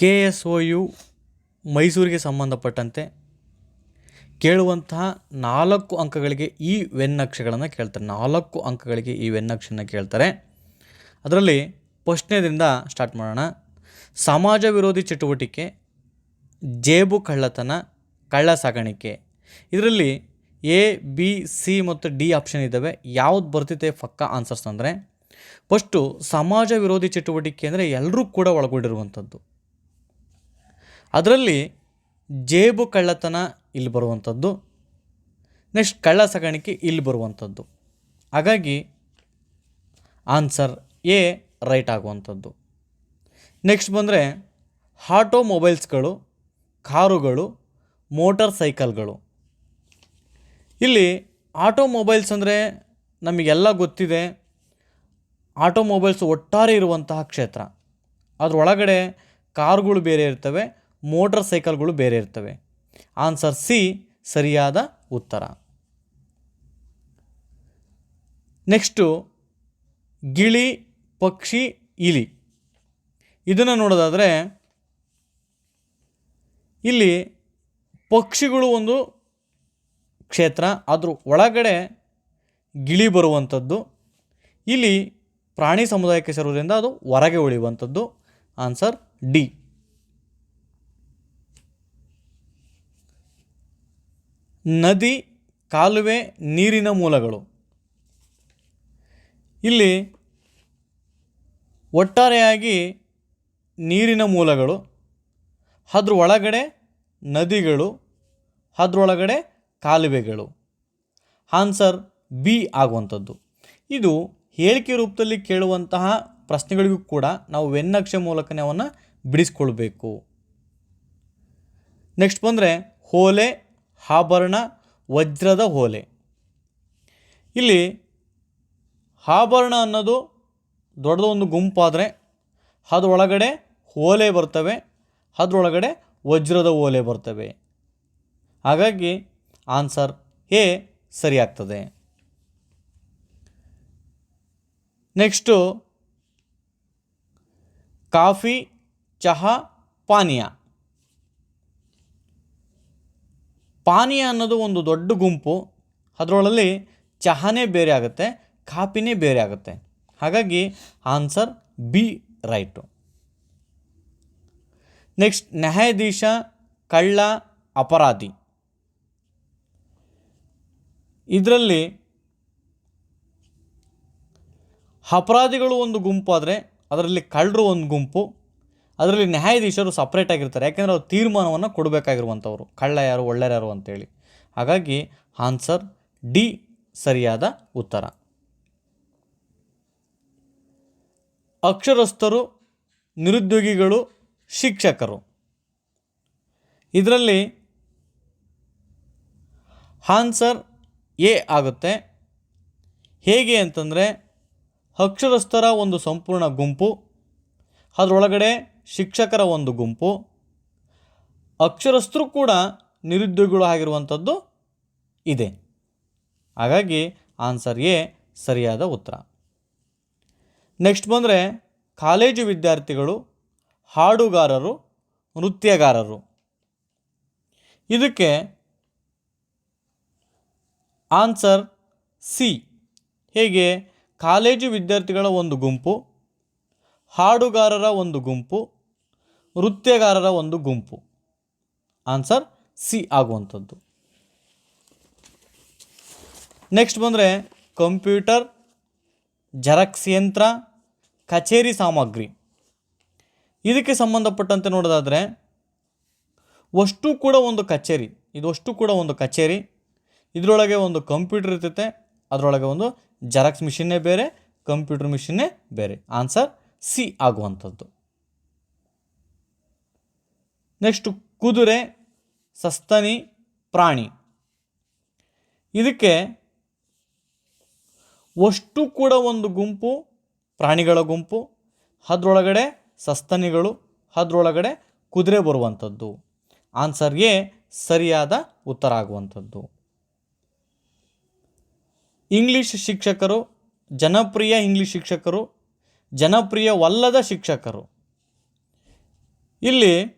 K S O U ಮೈಸೂರಿಗೆ ಸಂಬಂಧಪಟ್ಟಂತೆ ಕೇಳುವಂತಹ ನಾಲ್ಕು ಅಂಕಗಳಿಗೆ ಈ ವೆನ್ನಕ್ಷೆಗಳನ್ನು ಕೇಳ್ತಾರೆ. ನಾಲ್ಕು ಅಂಕಗಳಿಗೆ ಈ ವೆನ್ನಕ್ಷೆಯನ್ನು ಕೇಳ್ತಾರೆ. ಅದರಲ್ಲಿ ಪ್ರಶ್ನೆದಿಂದ ಸ್ಟಾರ್ಟ್ ಮಾಡೋಣ. ಸಮಾಜ ವಿರೋಧಿ ಚಟುವಟಿಕೆ, ಜೇಬು ಕಳ್ಳತನ, ಕಳ್ಳ ಸಾಗಾಣಿಕೆ. ಇದರಲ್ಲಿ ಎ, ಬಿ, ಸಿ ಮತ್ತು ಡಿ ಆಪ್ಷನ್ ಇದ್ದಾವೆ ಯಾವ್ದು ಬರ್ತಿದೆ ಪಕ್ಕ ಆನ್ಸರ್ಸ್ ಅಂದರೆ ಫಸ್ಟು ಸಮಾಜ ವಿರೋಧಿ ಚಟುವಟಿಕೆ ಅಂದರೆ ಎಲ್ಲರೂ ಕೂಡ ಒಳಗೊಂಡಿರುವಂಥದ್ದು. ಅದರಲ್ಲಿ ಜೇಬು ಕಳ್ಳತನ ಇಲ್ಲಿ ಬರುವಂಥದ್ದು, ನೆಕ್ಸ್ಟ್ ಕಳ್ಳ ಸಾಗಾಣಿಕೆ ಇಲ್ಲಿ ಬರುವಂಥದ್ದು. ಹಾಗಾಗಿ ಆನ್ಸರ್ ಎ ರೈಟ್ ಆಗುವಂಥದ್ದು. ನೆಕ್ಸ್ಟ್ ಬಂದರೆ ಆಟೋಮೊಬೈಲ್ಸ್ಗಳು, ಕಾರುಗಳು, ಮೋಟರ್ ಸೈಕಲ್ಗಳು. ಇಲ್ಲಿ ಆಟೋಮೊಬೈಲ್ಸ್ ಅಂದರೆ ನಮಗೆಲ್ಲ ಗೊತ್ತಿದೆ, ಆಟೋಮೊಬೈಲ್ಸ್ ಒಟ್ಟಾರೆ ಇರುವಂತಹ ಕ್ಷೇತ್ರ. ಅದರೊಳಗಡೆ ಕಾರುಗಳು ಬೇರೆ ಇರ್ತವೆ ಮೋಟಾರ್ ಸೈಕಲ್ಗಳು ಬೇರೆ ಇರ್ತವೆ. ಆನ್ಸರ್ ಸಿ ಸರಿಯಾದ ಉತ್ತರ. ನೆಕ್ಸ್ಟು ಗಿಳಿ, ಪಕ್ಷಿ, ಇಲಿ. ಇದನ್ನು ನೋಡೋದಾದರೆ, ಇಲ್ಲಿ ಪಕ್ಷಿಗಳು ಒಂದು ಕ್ಷೇತ್ರ ಅದ್ರ ಒಳಗಡೆ ಗಿಳಿ ಬರುವಂಥದ್ದು, ಇಲ್ಲಿ ಪ್ರಾಣಿ ಸಮುದಾಯಕ್ಕೆ ಸೇರೋದ್ರಿಂದ ಅದು ಹೊರಗೆ ಉಳಿಯುವಂಥದ್ದು. ಆನ್ಸರ್ ಡಿ ನದಿ, ಕಾಲುವೆ, ನೀರಿನ ಮೂಲಗಳು. ಇಲ್ಲಿ ಒಟ್ಟಾರೆಯಾಗಿ ನೀರಿನ ಮೂಲಗಳು ಅದ್ರ ಒಳಗಡೆ ನದಿಗಳು, ಅದರೊಳಗಡೆ ಕಾಲುವೆಗಳು. ಆನ್ಸರ್ ಬಿ ಆಗುವಂಥದ್ದು. ಇದು ಹೇಳಿಕೆ ರೂಪದಲ್ಲಿ ಕೇಳುವಂತಹ ಪ್ರಶ್ನೆಗಳಿಗೂ ಕೂಡ ನಾವು ವೆನ್ನಕ್ಷೆ ಮೂಲಕನೇ ಅವನ್ನು ಬಿಡಿಸ್ಕೊಳ್ಬೇಕು. ನೆಕ್ಸ್ಟ್ ಬಂದರೆ, ಹೋಲೆ ಆಭರಣ ವಜ್ರದ ಹೋಲೆ. ಇಲ್ಲಿ ಆಭರಣ ಅನ್ನೋದು ದೊಡ್ಡದೊಂದು ಗುಂಪಾದರೆ ಅದರೊಳಗಡೆ ಓಲೆ ಬರ್ತವೆ, ಅದರೊಳಗಡೆ ವಜ್ರದ ಓಲೆ ಬರ್ತವೆ. ಹಾಗಾಗಿ ಆನ್ಸರ್ ಎ ಸರಿಯಾಗ್ತದೆ. ನೆಕ್ಸ್ಟು ಕಾಫಿ, ಚಹಾ, ಪಾನೀಯ. ಪಾನೀಯ ಅನ್ನೋದು ಒಂದು ದೊಡ್ಡ ಗುಂಪು. ಅದರೊಳಲ್ಲಿ ಚಹಾನೇ ಬೇರೆ ಆಗುತ್ತೆ ಕಾಪಿನೇ ಬೇರೆ ಆಗುತ್ತೆ. ಹಾಗಾಗಿ ಆನ್ಸರ್ ಬಿ ರೈಟು. ನೆಕ್ಸ್ಟ್, ನ್ಯಾಯಾಧೀಶ ಕಳ್ಳ ಅಪರಾಧಿ. ಇದರಲ್ಲಿ ಅಪರಾಧಿಗಳು ಒಂದು ಗುಂಪು ಆದರೆ, ಅದರಲ್ಲಿ ಕಳ್ಳರು ಒಂದು ಗುಂಪು ಅದರಲ್ಲಿ ನ್ಯಾಯಾಧೀಶರು ಸಪ್ರೇಟ್ ಆಗಿರ್ತಾರೆ. ಯಾಕೆಂದರೆ ಅವ್ರು ತೀರ್ಮಾನವನ್ನು ಕೊಡಬೇಕಾಗಿರುವಂಥವ್ರು. ಕಳ್ಳ ಯಾರು ಒಳ್ಳೆಯರು ಯಾರು ಅಂತೇಳಿ. ಹಾಗಾಗಿ ಆನ್ಸರ್ ಡಿ ಸರಿಯಾದ ಉತ್ತರ. ಅಕ್ಷರಸ್ಥರು, ನಿರುದ್ಯೋಗಿಗಳು, ಶಿಕ್ಷಕರು. ಇದರಲ್ಲಿ ಆನ್ಸರ್ ಎ ಆಗುತ್ತೆ. ಹೇಗೆ ಅಂತಂದರೆ ಅಕ್ಷರಸ್ಥರ ಒಂದು ಸಂಪೂರ್ಣ ಗುಂಪು, ಅದರೊಳಗಡೆ ಶಿಕ್ಷಕರ ಒಂದು ಗುಂಪು. ಅಕ್ಷರಸ್ಥರು ಕೂಡ ನಿರುದ್ಯೋಗಿಗಳು ಆಗಿರುವಂಥದ್ದು ಇದೆ. ಹಾಗಾಗಿ ಆನ್ಸರ್ ಎ ಸರಿಯಾದ ಉತ್ತರ. ನೆಕ್ಸ್ಟ್ ಬಂದರೆ ಕಾಲೇಜು ವಿದ್ಯಾರ್ಥಿಗಳು, ಹಾಡುಗಾರರು, ನೃತ್ಯಗಾರರು. ಇದಕ್ಕೆ ಆನ್ಸರ್ ಸಿ ಹೇಗೆ? ಕಾಲೇಜು ವಿದ್ಯಾರ್ಥಿಗಳ ಒಂದು ಗುಂಪು, ಹಾಡುಗಾರರ ಒಂದು ಗುಂಪು ನೃತ್ಯಗಾರರ ಒಂದು ಗುಂಪು. ಆನ್ಸರ್ ಸಿ ಆಗುವಂಥದ್ದು. ನೆಕ್ಸ್ಟ್ ಬಂದರೆ ಕಂಪ್ಯೂಟರ್, ಜೆರಾಕ್ಸ್ ಯಂತ್ರ, ಕಚೇರಿ ಸಾಮಗ್ರಿ. ಇದಕ್ಕೆ ಸಂಬಂಧಪಟ್ಟಂತೆ ನೋಡೋದಾದರೆ ಅಷ್ಟು ಕೂಡ ಒಂದು ಕಚೇರಿ. ಇದು ಕೂಡ ಒಂದು ಕಚೇರಿ. ಇದರೊಳಗೆ ಒಂದು ಕಂಪ್ಯೂಟರ್ ಇರ್ತೈತೆ, ಅದರೊಳಗೆ ಒಂದು ಜೆರಾಕ್ಸ್ ಮಿಷಿನ್ನೇ ಬೇರೆ, ಕಂಪ್ಯೂಟರ್ ಮಿಷಿನ್ನೇ ಬೇರೆ. ಆನ್ಸರ್ ಸಿ ಆಗುವಂಥದ್ದು. ನೆಕ್ಸ್ಟ್ ಕುದುರೆ, ಸಸ್ತನಿ, ಪ್ರಾಣಿ. ಇದಕ್ಕೆ ಅಷ್ಟು ಕೂಡ ಒಂದು ಗುಂಪು ಪ್ರಾಣಿಗಳ ಗುಂಪು, ಅದರೊಳಗಡೆ ಸಸ್ತನಿಗಳು, ಅದರೊಳಗಡೆ ಕುದುರೆ ಬರುವಂಥದ್ದು. ಆನ್ಸರ್ ಎ ಸರಿಯಾದ ಉತ್ತರ ಆಗುವಂಥದ್ದು. ಇಂಗ್ಲೀಷ್ ಶಿಕ್ಷಕರು, ಜನಪ್ರಿಯ ಇಂಗ್ಲೀಷ್ ಶಿಕ್ಷಕರು, ಜನಪ್ರಿಯವಲ್ಲದ ಶಿಕ್ಷಕರು. ಇಲ್ಲಿ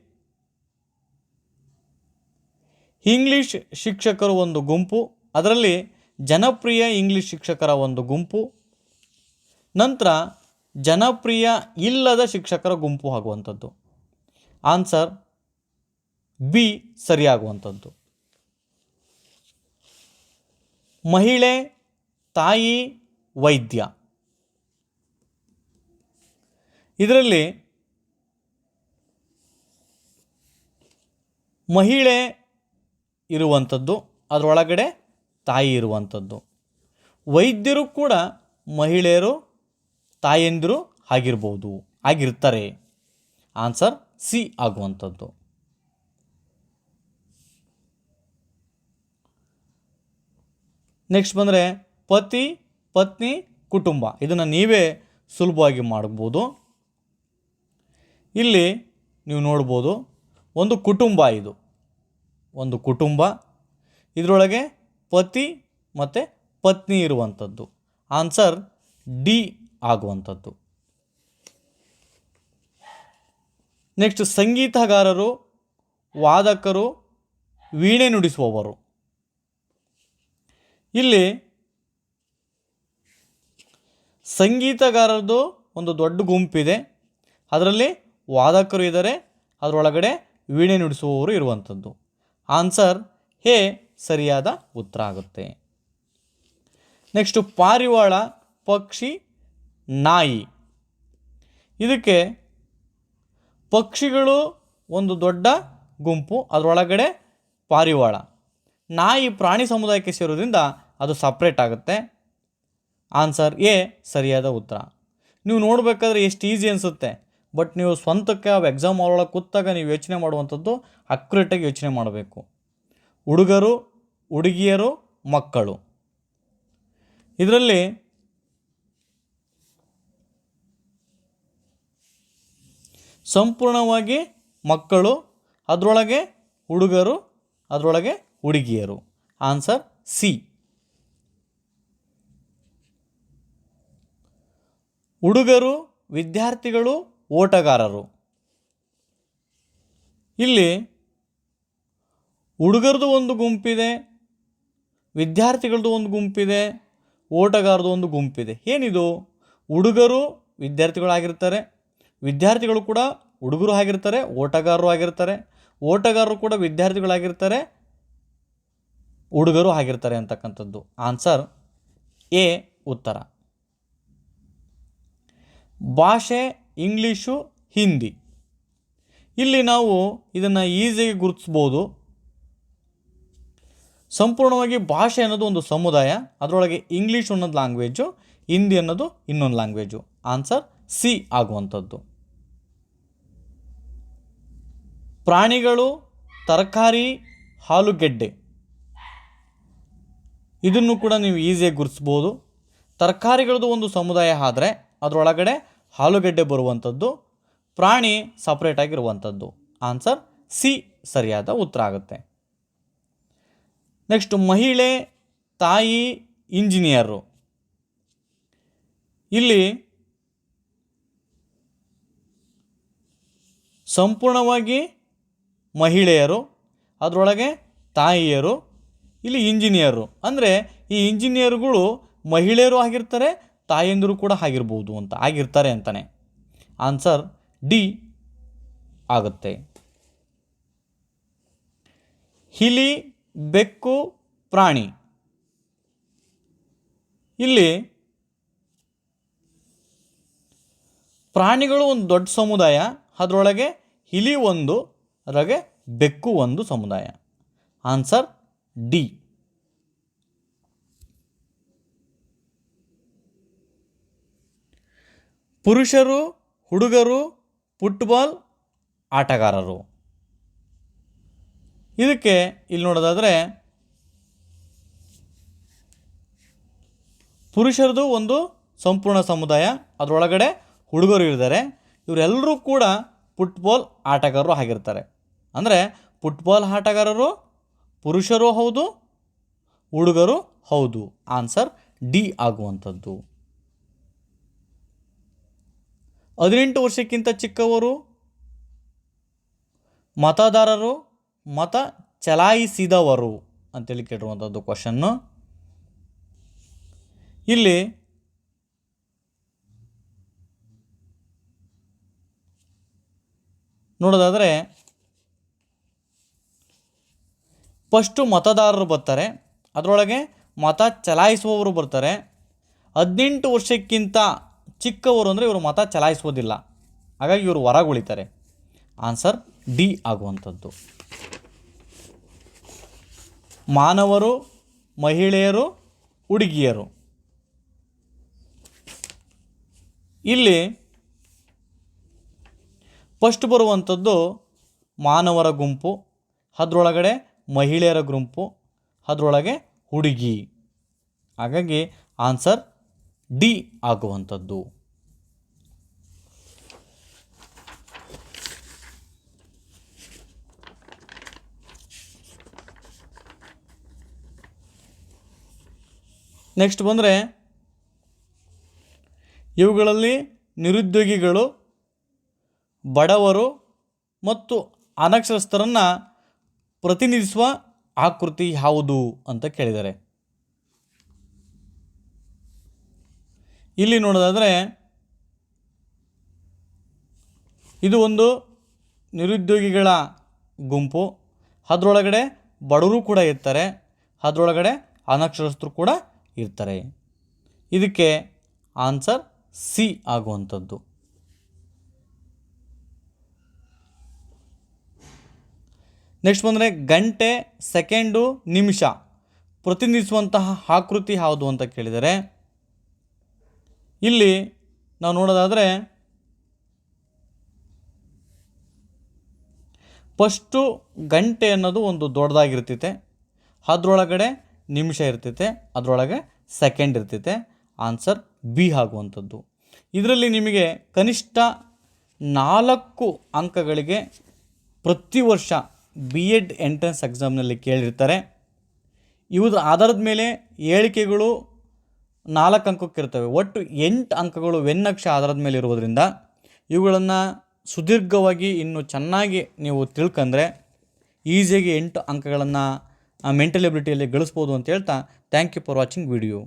ಇಂಗ್ಲಿಷ್ ಶಿಕ್ಷಕರು ಒಂದು ಗುಂಪು, ಅದರಲ್ಲಿ ಜನಪ್ರಿಯ ಇಂಗ್ಲೀಷ್ ಶಿಕ್ಷಕರ ಒಂದು ಗುಂಪು, ನಂತರ ಜನಪ್ರಿಯ ಇಲ್ಲದ ಶಿಕ್ಷಕರ ಗುಂಪು ಆಗುವಂಥದ್ದು. ಆನ್ಸರ್ ಬಿ ಸರಿಯಾಗುವಂಥದ್ದು. ಮಹಿಳೆ, ತಾಯಿ, ವೈದ್ಯ. ಇದರಲ್ಲಿ ಮಹಿಳೆ ಇರುವಂಥದ್ದು, ಅದರೊಳಗಡೆ ತಾಯಿ ಇರುವಂಥದ್ದು. ವೈದ್ಯರು ಕೂಡ ಮಹಿಳೆಯರು, ತಾಯಂದಿರು ಆಗಿರ್ಬೋದು, ಆಗಿರ್ತಾರೆ. ಆನ್ಸರ್ ಸಿ ಆಗುವಂಥದ್ದು. ನೆಕ್ಸ್ಟ್ ಬಂದರೆ ಪತಿ, ಪತ್ನಿ, ಕುಟುಂಬ. ಇದನ್ನು ನೀವೇ ಸುಲಭವಾಗಿ ಮಾಡ್ಬೋದು. ಇಲ್ಲಿ ನೀವು ನೋಡ್ಬೋದು, ಒಂದು ಕುಟುಂಬ ಇದು. ಒಂದು ಕುಟುಂಬ, ಇದರೊಳಗೆ ಪತಿ ಮತ್ತು ಪತ್ನಿ ಇರುವಂಥದ್ದು. ಆನ್ಸರ್ ಡಿ ಆಗುವಂಥದ್ದು. ನೆಕ್ಸ್ಟ್ ಸಂಗೀತಗಾರರು, ವಾದಕರು, ವೀಣೆ ನುಡಿಸುವವರು. ಇಲ್ಲಿ ಸಂಗೀತಗಾರರದು ಒಂದು ದೊಡ್ಡ ಗುಂಪಿದೆ. ಅದರಲ್ಲಿ ವಾದಕರು ಇದ್ದಾರೆ, ಅದರೊಳಗಡೆ ವೀಣೆ ನುಡಿಸುವವರು ಇರುವಂಥದ್ದು. ಆನ್ಸರ್ ಹೇ ಸರಿಯಾದ ಉತ್ತರ ಆಗುತ್ತೆ. ನೆಕ್ಸ್ಟು ಪಾರಿವಾಳ ಪಕ್ಷಿ ನಾಯಿ. ಇದಕ್ಕೆ ಪಕ್ಷಿಗಳು ಒಂದು ದೊಡ್ಡ ಗುಂಪು, ಅದರೊಳಗಡೆ ಪಾರಿವಾಳ. ನಾಯಿ ಪ್ರಾಣಿ ಸಮುದಾಯಕ್ಕೆ ಸೇರೋದ್ರಿಂದ ಅದು ಸಪ್ರೇಟ್ ಆಗುತ್ತೆ. ಆನ್ಸರ್ ಎ ಸರಿಯಾದ ಉತ್ತರ. ನೀವು ನೋಡಬೇಕಾದ್ರೆ ಎಷ್ಟು ಈಸಿ ಅನಿಸುತ್ತೆ. ಬಟ್ ನೀವು ಸ್ವಂತಕ್ಕೆ ಅವು ಎಕ್ಸಾಮ್ ಒಳಗೆ ಕೂತಾಗ ನೀವು ಯೋಚನೆ ಮಾಡುವಂಥದ್ದು ಅಕ್ಯುರೇಟಾಗಿ ಯೋಚನೆ ಮಾಡಬೇಕು. ಹುಡುಗರು, ಹುಡುಗಿಯರು, ಮಕ್ಕಳು. ಇದರಲ್ಲಿ ಸಂಪೂರ್ಣವಾಗಿ ಮಕ್ಕಳು, ಅದರೊಳಗೆ ಹುಡುಗರು, ಅದರೊಳಗೆ ಹುಡುಗಿಯರು. ಆನ್ಸರ್ ಸಿ ಹುಡುಗರು, ವಿದ್ಯಾರ್ಥಿಗಳು ಓಟಗಾರರು. ಇಲ್ಲಿ ಹುಡುಗರದು ಒಂದು ಗುಂಪಿದೆ ವಿದ್ಯಾರ್ಥಿಗಳದ್ದು ಒಂದು ಗುಂಪಿದೆ, ಓಟಗಾರದು ಒಂದು ಗುಂಪಿದೆ. ಏನಿದು? ಹುಡುಗರು ವಿದ್ಯಾರ್ಥಿಗಳಾಗಿರ್ತಾರೆ, ವಿದ್ಯಾರ್ಥಿಗಳು ಕೂಡ ಹುಡುಗರು ಆಗಿರ್ತಾರೆ, ಓಟಗಾರರು ಆಗಿರ್ತಾರೆ, ಓಟಗಾರರು ಕೂಡ ವಿದ್ಯಾರ್ಥಿಗಳಾಗಿರ್ತಾರೆ, ಹುಡುಗರು ಆಗಿರ್ತಾರೆ ಅಂತಕ್ಕಂಥದ್ದು. ಆನ್ಸರ್ ಎ ಉತ್ತರ. ಭಾಷೆ ಇಂಗ್ಲೀಷು ಹಿಂದಿ. ಇಲ್ಲಿ ನಾವು ಇದನ್ನು ಈಸಿಯಾಗಿ ಗುರುತಿಸ್ಬೋದು. ಸಂಪೂರ್ಣವಾಗಿ ಭಾಷೆ ಅನ್ನೋದು ಒಂದು ಸಮುದಾಯ, ಅದರೊಳಗೆ ಇಂಗ್ಲೀಷ್ ಅನ್ನೋದು ಲ್ಯಾಂಗ್ವೇಜು ಹಿಂದಿ ಅನ್ನೋದು ಇನ್ನೊಂದು ಲ್ಯಾಂಗ್ವೇಜು ಆನ್ಸರ್ ಸಿ ಆಗುವಂಥದ್ದು. ಪ್ರಾಣಿಗಳು, ತರಕಾರಿ, ಹಾಲುಗೆಡ್ಡೆ. ಇದನ್ನು ಕೂಡ ನೀವು ಈಸಿಯಾಗಿ ಗುರುತಿಸ್ಬೋದು. ತರಕಾರಿಗಳದ್ದು ಒಂದು ಸಮುದಾಯ ಆದರೆ, ಅದರೊಳಗಡೆ ಆಲೂಗೆಡ್ಡೆ ಬರುವಂಥದ್ದು, ಪ್ರಾಣಿ ಸಪ್ರೇಟ್ ಆಗಿರುವಂಥದ್ದು. ಆನ್ಸರ್ ಸಿ ಸರಿಯಾದ ಉತ್ತರ ಆಗುತ್ತೆ. ನೆಕ್ಸ್ಟ್ ಮಹಿಳೆ, ತಾಯಿ ಇಂಜಿನಿಯರು ಇಲ್ಲಿ ಸಂಪೂರ್ಣವಾಗಿ ಮಹಿಳೆಯರು, ಅದರೊಳಗೆ ತಾಯಿಯರು, ಇಲ್ಲಿ ಇಂಜಿನಿಯರು ಅಂದರೆ ಈ ಇಂಜಿನಿಯರ್ಗಳು ಮಹಿಳೆಯರು ಆಗಿರ್ತಾರೆ ತಾಯಂದಿರು ಕೂಡ ಆಗಿರ್ಬೋದು ಅಂತ, ಆಗಿರ್ತಾರೆ ಅಂತಾನೆ. ಆನ್ಸರ್ ಡಿ ಆಗುತ್ತೆ. ಹಿಲಿ ಬೆಕ್ಕು ಪ್ರಾಣಿ. ಇಲ್ಲಿ ಪ್ರಾಣಿಗಳು ಒಂದು ದೊಡ್ಡ ಸಮುದಾಯ, ಅದರೊಳಗೆ ಹಿಲಿ ಒಂದು, ಅದರೊಳಗೆ ಬೆಕ್ಕು ಒಂದು ಸಮುದಾಯ. ಆನ್ಸರ್ ಡಿ ಪುರುಷರು, ಹುಡುಗರು, ಫುಟ್ಬಾಲ್ ಆಟಗಾರರು. ಇದಕ್ಕೆ ಇಲ್ಲಿ ನೋಡೋದಾದರೆ ಪುರುಷರದು ಒಂದು ಸಂಪೂರ್ಣ ಸಮುದಾಯ, ಅದರೊಳಗಡೆ ಹುಡುಗರು ಇದ್ದಾರೆ. ಇವರೆಲ್ಲರೂ ಕೂಡ ಫುಟ್ಬಾಲ್ ಆಟಗಾರರು ಆಗಿರ್ತಾರೆ. ಅಂದರೆ ಫುಟ್ಬಾಲ್ ಆಟಗಾರರು, ಪುರುಷರು ಹೌದು, ಹುಡುಗರು ಹೌದು. ಆನ್ಸರ್ ಡಿ ಆಗುವಂಥದ್ದು. ಹದಿನೆಂಟು ವರ್ಷಕ್ಕಿಂತ ಚಿಕ್ಕವರು, ಮತದಾರರು, ಮತ ಚಲಾಯಿಸಿದವರು ಅಂತೇಳಿ ಕೇಳಿರುವಂಥದ್ದು ಕ್ವಶನ್ನು ಇಲ್ಲಿ ನೋಡೋದಾದರೆ ಫಸ್ಟು ಮತದಾರರು ಬರ್ತಾರೆ, ಅದರೊಳಗೆ ಮತ ಚಲಾಯಿಸುವವರು ಬರ್ತಾರೆ. ಹದಿನೆಂಟು ವರ್ಷಕ್ಕಿಂತ ಚಿಕ್ಕವರು ಅಂದರೆ ಇವರು ಮತ ಚಲಾಯಿಸುವುದಿಲ್ಲ. ಹಾಗಾಗಿ ಇವರು ಹೊರಗುಳಿತಾರೆ. ಆನ್ಸರ್ ಡಿ ಆಗುವಂಥದ್ದು. ಮಾನವರು, ಮಹಿಳೆಯರು, ಹುಡುಗಿಯರು. ಇಲ್ಲಿ ಫಸ್ಟ್ ಬರುವಂಥದ್ದು ಮಾನವರ ಗುಂಪು, ಅದರೊಳಗಡೆ ಮಹಿಳೆಯರ ಗುಂಪು, ಅದರೊಳಗೆ ಹುಡುಗಿ. ಹಾಗಾಗಿ ಆನ್ಸರ್ ಡಿ ಆಗುವಂಥದ್ದು. ನೆಕ್ಸ್ಟ್ ಬಂದರೆ ಇವುಗಳಲ್ಲಿ ನಿರುದ್ಯೋಗಿಗಳು ಬಡವರು ಮತ್ತು ಅನಕ್ಷರಸ್ಥರನ್ನು ಪ್ರತಿನಿಧಿಸುವ ಆಕೃತಿ ಯಾವುದು ಅಂತ ಕೇಳಿದ್ದಾರೆ ಇಲ್ಲಿ ನೋಡೋದಾದರೆ ಇದು ಒಂದು ನಿರುದ್ಯೋಗಿಗಳ ಗುಂಪು. ಅದರೊಳಗಡೆ ಬಡವರು ಕೂಡ ಇರ್ತಾರೆ. ಅದರೊಳಗಡೆ ಅನಕ್ಷರಸ್ಥರು ಕೂಡ ಇರ್ತಾರೆ. ಇದಕ್ಕೆ ಆನ್ಸರ್ ಸಿ ಆಗುವಂಥದ್ದು. ನೆಕ್ಸ್ಟ್ ಬಂದರೆ ಗಂಟೆ, ಸೆಕೆಂಡು, ನಿಮಿಷ. ಪ್ರತಿನಿಧಿಸುವಂತಹ ಆಕೃತಿ ಯಾವುದು ಅಂತ ಕೇಳಿದರೆ ಇಲ್ಲಿ ನಾವು ನೋಡೋದಾದರೆ ಫಸ್ಟು ಗಂಟೆ ಅನ್ನೋದು ಒಂದು ದೊಡ್ಡದಾಗಿರ್ತೈತೆ. ಅದರೊಳಗಡೆ ನಿಮಿಷ ಇರ್ತೈತೆ, ಅದರೊಳಗೆ ಸೆಕೆಂಡ್ ಇರ್ತೈತೆ. ಆನ್ಸರ್ ಬಿ ಆಗುವಂಥದ್ದು. ಇದರಲ್ಲಿ ನಿಮಗೆ ಕನಿಷ್ಠ ನಾಲ್ಕು ಅಂಕಗಳಿಗೆ ಪ್ರತಿ ವರ್ಷ ಬಿ ಎಡ್ ಎಂಟ್ರೆನ್ಸ್ ಎಕ್ಸಾಮ್ನಲ್ಲಿ ಕೇಳಿರ್ತಾರೆ. ಇವ್ರ ಆಧಾರದ ಮೇಲೆ ಹೇಳಿಕೆಗಳು ನಾಲ್ಕು ಅಂಕಕ್ಕೆ ಇರ್ತವೆ ಒಟ್ಟು ಎಂಟು ಅಂಕಗಳು ವೆನ್ನಕ್ಷ ಆಧಾರದ ಮೇಲೆ ಇರುವುದರಿಂದ ಇವುಗಳನ್ನು ಸುದೀರ್ಘವಾಗಿ ಇನ್ನೂ ಚೆನ್ನಾಗಿ ನೀವು ತಿಳ್ಕೊಂಡ್ರೆ ಈಸಿಯಾಗಿ ಎಂಟು ಅಂಕಗಳನ್ನು ಮೆಂಟಲ್ ಎಬಿಲಿಟಿಯಲ್ಲಿ ಗಳಿಸ್ಬೋದು ಅಂತ ಹೇಳ್ತಾ thank you for watching video